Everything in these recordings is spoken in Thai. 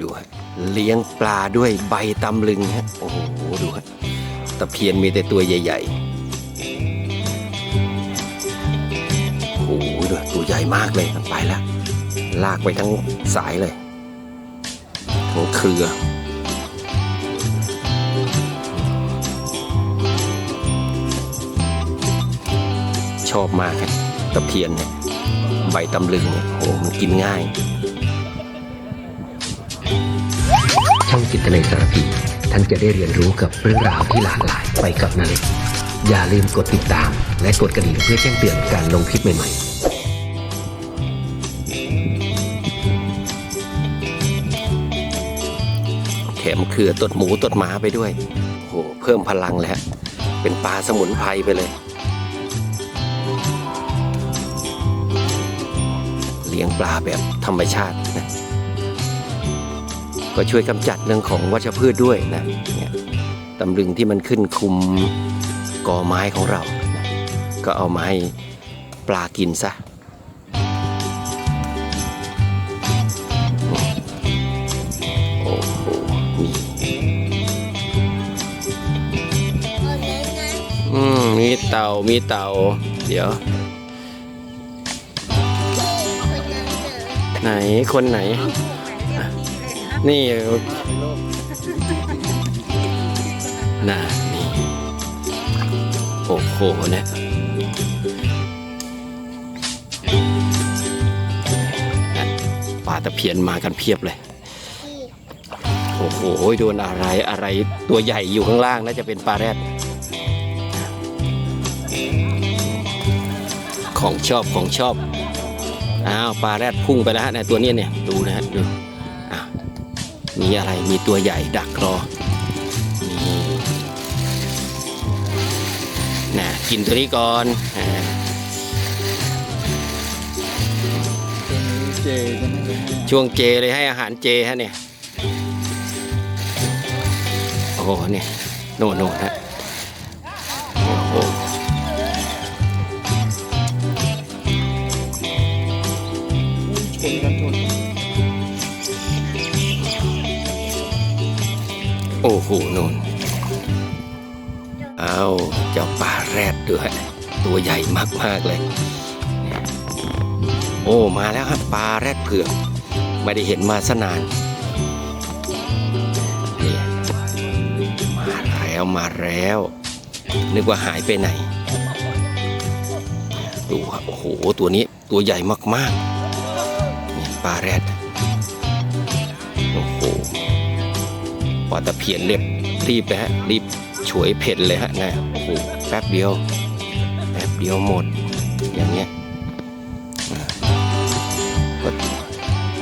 ดูฮะเลี้ยงปลาด้วยใบตำลึงฮะโอ้โหดูฮะตะเพียนมีแต่ตัวใหญ่ๆโอ้โหดูตัวใหญ่มากเลยไปแล้วลากไปทั้งสายเลยทั้งเครือชอบมากครับตะเพียนเนี่ยใบตำลึงเนี่ยโอ้มันกินง่าย จิตนาสารพีท่านจะได้เรียนรู้กับเรื่องราวที่หลากหลายไปกับนาเล็กอย่าลืมกดติดตาม และกดกระดิ่งเพื่อแจ้งเตือนการลงคลิปใหม่ๆแถมเครือตดหมูตดหมาไปด้วยโอ้โห เพิ่มพลังแล้ว เป็นปลาสมุนไพรไปเลย เลี้ยงปลาแบบธรรมชาตินะ ก็ช่วยกำจัดเรื่องของวัชพืชด้วยนะเนี่ยตำลึงที่มันขึ้นคุมกอไม้ของเรานะก็เอามาให้ปลากินซะโอ้โหมีอืมมีเต่ามีเต่า เดี๋ยว ไหนคนไหน นี่น่านี่โอ้โหเนี่ยปลาตะเพียนมากันเพียบเลย โอ้โหโดนอะไรอะไรตัวใหญ่อยู่ข้างล่างน่าจะเป็นปลาแรดของชอบของชอบอ้าวปลาแรดพุ่งไปแล้วฮะในตัวนี้เนี่ยดูนะฮะดู มีอะไรมีตัวใหญ่ดักรอนี่น่ะกินตัวนี้ก่อนอ่าเจจะไม่ไห้ช่วงเจเลยให้อาหารเจฮะเนี่ย โอ้โหเนี่ยโน่นโน่นฮะโอ้โห โอ้โหน่นเอาเจ้าปลาแรดด้วย ตัวใหญ่มาก ๆ เลย โอ้ มาแล้วครับปลาแรดเผือกไม่ได้เห็นมาสนานนี่มาแล้วมาแล้ว นึกว่าหายไปไหน ดูครับโอ้โห ตัวนี้ตัวใหญ่มากๆนี่ปลาแรดโอ้โห ปลาตะเพียนเรียบรีบเลยฮะรีบฉวยเผ็ดเลยฮะนะโอ้โหแป๊บเดียวแป๊บเดียวหมดอย่างเงี้ยก็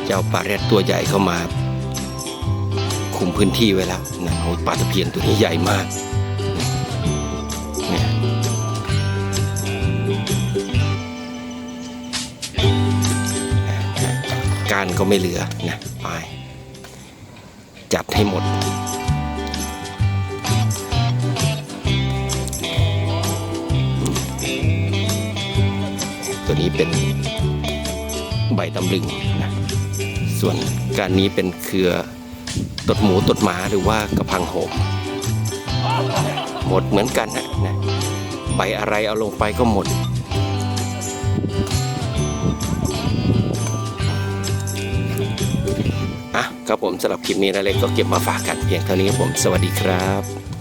เจ้าปลาแรดตัวใหญ่เข้ามาคุมพื้นที่ไว้แล้วนะโอ้ปลาตะเพียนตัวนี้ใหญ่มากเนี่ยการก็ไม่เหลือนะไป จัดให้หมด ตัวนี้เป็นใบตำลึงนะส่วนการนี้เป็นเครือตดหมูตดหมาหรือว่ากระพังโหม หมดเหมือนกันนะนะใบอะไรเอาลงไปก็หมด ครับผมสำหรับคลิปนี้นะเล็กก็เก็บมาฝากกันเพียงเท่านี้ผมสวัสดีครับ